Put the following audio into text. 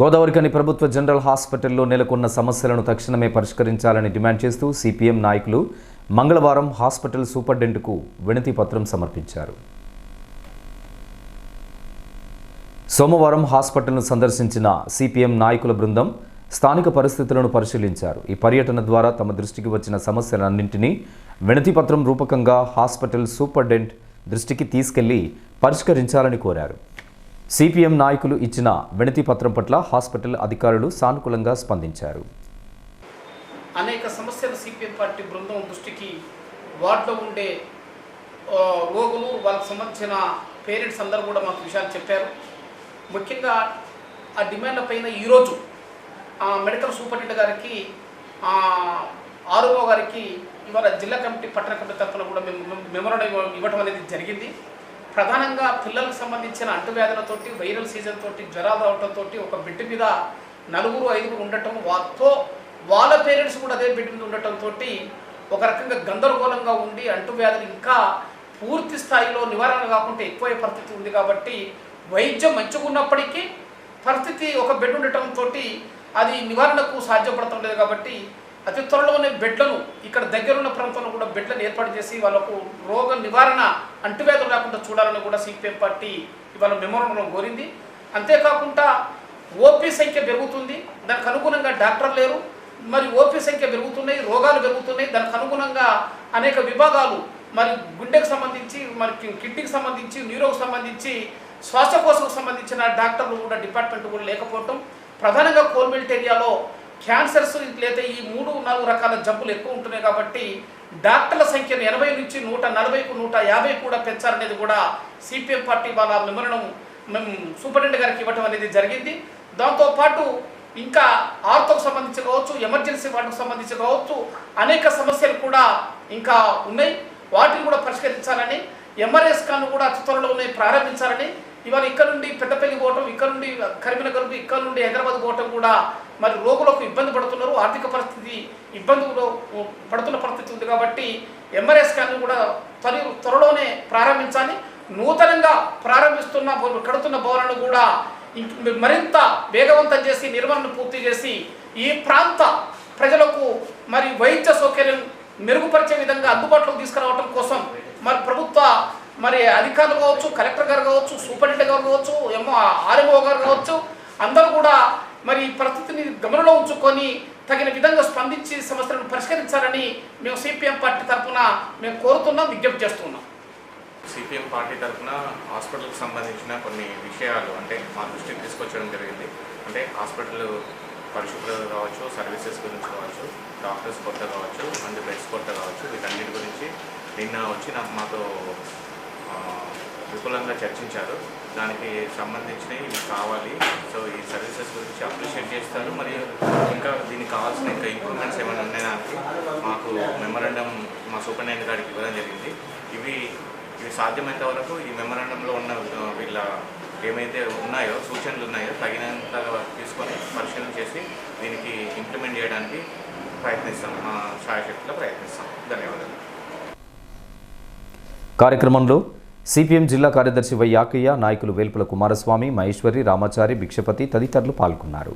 గోదావరికని ప్రభుత్వ జనరల్ హాస్పిటల్లో నెలకొన్న సమస్యలను తక్షణమే పరిష్కరించాలని డిమాండ్ చేస్తూ సిపిఎం నాయకులు మంగళవారం హాస్పిటల్ సూపరింటెండెంట్కు వినతి పత్రం సమర్పించారు. సోమవారం హాస్పిటల్ను సందర్శించిన సిపిఎం నాయకుల బృందం స్థానిక పరిస్థితులను పరిశీలించారు. ఈ పర్యటన ద్వారా తమ దృష్టికి వచ్చిన సమస్యలన్నింటినీ వినతిపత్రం రూపకంగా హాస్పిటల్ సూపరింటెండెంట్ దృష్టికి తీసుకెళ్ళి పరిష్కరించాలని కోరారు. సిపిఎం నాయకులు ఇచ్చిన వినతి పత్రం పట్ల హాస్పిటల్ అధికారులు సానుకూలంగా స్పందించారు. అనేక సమస్యలు సిపిఎం పార్టీ బృందం దృష్టికి వార్డులో ఉండే రోగులు వాళ్ళకి సంబంధించిన పేరెంట్స్ అందరూ కూడా మాకు విషయాలు చెప్పారు. ముఖ్యంగా ఆ డిమాండ్ల పైన ఈరోజు ఆ, మెడికల్ సూపరింటెండెంట్ గారికి ఆరుగో ఆర్ఓ గారికి ఇవాళ జిల్లా కమిటీ పట్టణ కమిటీ తరఫున కూడా మేము మెమోరాండం ఇవ్వడం అనేది జరిగింది. ప్రధానంగా పిల్లలకు సంబంధించిన అంటువ్యాధులతోటి వైరల్ సీజన్ తోటి జ్వరాలు రావడంతో ఒక బిడ్డ మీద నలుగురు ఐదుగురు ఉండటం వారితో వాళ్ళ పేరెంట్స్ కూడా అదే బిడ్డ మీద ఉండటంతో ఒక రకంగా గందరగోళంగా ఉండి అంటువ్యాధులు ఇంకా పూర్తి స్థాయిలో నివారణ కాకుండా ఎక్కువ పరిస్థితి ఉంది కాబట్టి వైద్యం మంచిగా ఉన్నప్పటికీ పరిస్థితి ఒక బెడ్ ఉండటంతో అది నివారణకు సాధ్యపడటం లేదు కాబట్టి అతి త్వరలోనే బెడ్లను ఇక్కడ దగ్గరున్న ప్రాంతంలో కూడా బెడ్లను ఏర్పాటు చేసి వాళ్ళకు రోగ నివారణ అంటువ్యాధులు రాకుండా చూడాలని కూడా సిపిఎం పార్టీ ఇవాళ మెమోరంలో కోరింది. అంతేకాకుండా ఓపీ సంఖ్య పెరుగుతుంది. దానికి అనుగుణంగా డాక్టర్ లేరు. మరి ఓపీ సంఖ్య పెరుగుతున్నాయి రోగాలు పెరుగుతున్నాయి. దానికి అనుగుణంగా అనేక విభాగాలు మరి గుండెకు సంబంధించి మరి కిడ్నీకి సంబంధించి న్యూరోకి సంబంధించి శ్వాసకోశకు సంబంధించిన డాక్టర్లు కూడా డిపార్ట్మెంట్ కూడా లేకపోవటం. ప్రధానంగా కోల్బెల్ట్ ఏరియాలో క్యాన్సర్స్ లేదా ఈ మూడు నాలుగు రకాల జబ్బులు ఎక్కువ ఉంటున్నాయి కాబట్టి డాక్టర్ల సంఖ్యను ఎనభై నుంచి నూట నలభైకు నూట యాభై కూడా పెంచాలనేది కూడా సిపిఎం పార్టీ వాళ్ళ మెమరణం మేము సూపరింటెండెంట్ గారికి ఇవ్వటం అనేది జరిగింది. దాంతోపాటు ఇంకా ఆర్తోకు సంబంధించి కావచ్చు ఎమర్జెన్సీ వాటికి సంబంధించి కావచ్చు అనేక సమస్యలు కూడా ఇంకా ఉన్నాయి. వాటిని కూడా పరిష్కరించాలని ఎంఆర్ఎస్ కాను కూడా అతి త్వరలోనే ప్రారంభించాలని. ఇవాళ ఇక్కడ నుండి పెద్దపల్లి పోవటం ఇక్కడ నుండి కరీంనగర్కు ఇక్కడ నుండి హైదరాబాద్ పోవటం కూడా మరి రోగులకు ఇబ్బంది పడుతున్నారు ఆర్థిక పరిస్థితి ఇబ్బందులు పడుతున్న పరిస్థితి ఉంది కాబట్టి ఎంఆర్ఐ స్కాన్ కూడా త్వర త్వరలోనే ప్రారంభించాలి. నూతనంగా ప్రారంభిస్తున్న కడుతున్న భవనాలను కూడా మరింత వేగవంతం చేసి నిర్మాణం పూర్తి చేసి ఈ ప్రాంత ప్రజలకు మరి వైద్య సౌకర్యం మెరుగుపరిచే విధంగా అందుబాటులోకి తీసుకురావడం కోసం మరి ప్రభుత్వ మరి అధికారులు కావచ్చు కలెక్టర్ గారు కావచ్చు సూపరింటెండెంట్ గారు కావచ్చు ఏమో ఆర్ఎంఓ గారు కావచ్చు అందరూ కూడా మరి ఈ పరిస్థితిని గమనంలో ఉంచుకొని తగిన విధంగా స్పందించి సమస్యలను పరిష్కరించాలని మేము సిపిఎం పార్టీ తరఫున మేము కోరుతున్నాం విజ్ఞప్తి చేస్తున్నాం. సిపిఎం పార్టీ తరఫున హాస్పిటల్కి సంబంధించిన కొన్ని విషయాలు అంటే మా దృష్టికి తీసుకొచ్చడం జరిగింది. అంటే హాస్పిటల్ పరిశుభ్రత కావచ్చు సర్వీసెస్ గురించి కావచ్చు డాక్టర్స్ కొరత కావచ్చు అండ్ బెడ్స్ కొరత కావచ్చు వీటన్నిటి గురించి నిన్న వచ్చి నాకు మాతో విపులంగా చర్చించారు. దానికి సంబంధించినవి ఇవి కావాలి. సో ఈ సర్వీసెస్ గురించి అప్రిషియేట్ చేస్తారు. మరియు ఇంకా దీనికి కావాల్సిన ఇంకా ఇంప్రూవ్మెంట్స్ ఏమైనా ఉన్నాయడానికి మాకు మెమరాండం మా సూపరింటెండెంట్ గారికి ఇవ్వడం జరిగింది. ఇవి ఇవి సాధ్యమైనంత వరకు ఈ మెమరాండంలో ఉన్న వీళ్ళ ఏమైతే ఉన్నాయో సూచనలు ఉన్నాయో తగినంతగా తీసుకొని పరిశీలన చేసి దీనికి ఇంప్లిమెంట్ చేయడానికి ప్రయత్నిస్తాం. మా సాయశక్తిలో ప్రయత్నిస్తాం. ధన్యవాదాలు. కార్యక్రమంలో సిపిఎం జిల్లా కార్యదర్శి వై యాకయ్య నాయకులు వేల్పుల కుమారస్వామి మహేశ్వరి రామాచారి భిక్షపతి తదితరులు పాల్గొన్నారు.